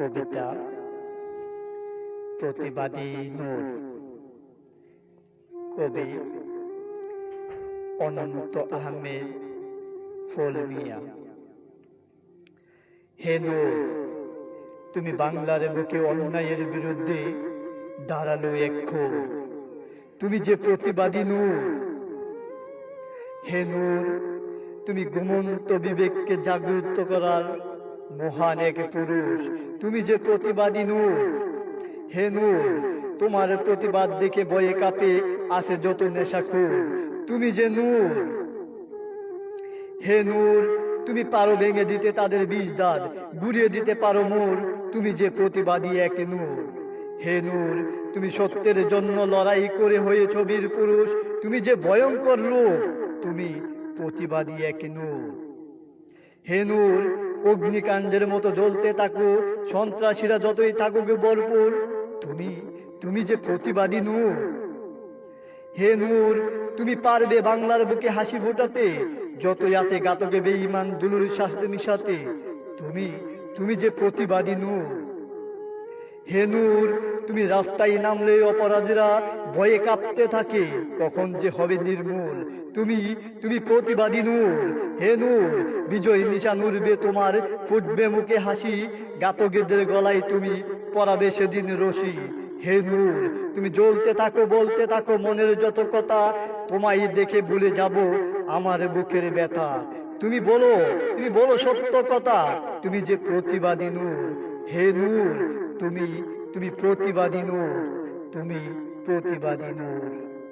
কবিতা প্রতিবাদী নূর। কবি অনন্ত আহমেদ ফলমিয়া। হে নূর, তুমি বাংলার বুকে অন্যায়ের বিরুদ্ধে দাঁড়াল এক ক্ষোভ। তুমি যে প্রতিবাদী নূর। হে নূর, তুমি ঘুমন্ত বিবেককে জাগ্রত করার মহান এক পুরুষ, তুমি যে প্রতিবাদী নূর, হে নূর, তোমার প্রতিবাদ দেখে বয়ে কাঁপে আছে যত নেশাখোর তুমি যে নূর, হে নূর, তুমি পারো ভেঙে দিতে তাদের বিষ দাঁত গুড়িয়ে দিতে পারো মোর, তুমি যে প্রতিবাদী এক নূর। হে নূর, তুমি সত্যের জন্য লড়াই করে হয়ে ছবির পুরুষ, তুমি যে ভয়ঙ্কর রূপ, তুমি প্রতিবাদী এক নূর। হে নূর অগ্নিকাণ্ডের মতো জ্বলতে থাকো, সন্ত্রাসীরা যতই থাকুক বলপুর তুমি তুমি যে প্রতিবাদী নূর। হে নূর, তুমি পারবে বাংলার বুকে হাসি ফোটাতে, যতই আছে গাতকে বেঈমান দুলুর শাস্তি মিশাতে। তুমি তুমি যে প্রতিবাদী নূর। হে নূর, তুমি রাস্তায় নামলে অপরাধীরা ভয়ে কাঁপতে থাকে। কখন যে হবে নির্মূল, তুমি তুমি প্রতিবাদী নূর। হে নূর, বিজয় নিশান উড়বে তোমার, ফুটবে মুখে হাসি, গাতকেদের গলায় তুমি পরাবে সেদিন রশি। হে নূর, তুমি জ্বলতে থাকো, বলতে থাকো মনের যত কথা, তোমায় দেখে ভুলে যাব আমার বুকের ব্যথা। তুমি বলো তুমি বলো সত্য কথা, তুমি যে প্রতিবাদী নূর। হে নূর তুমি তুমি প্রতিবাদী নূর তুমি প্রতিবাদী নূর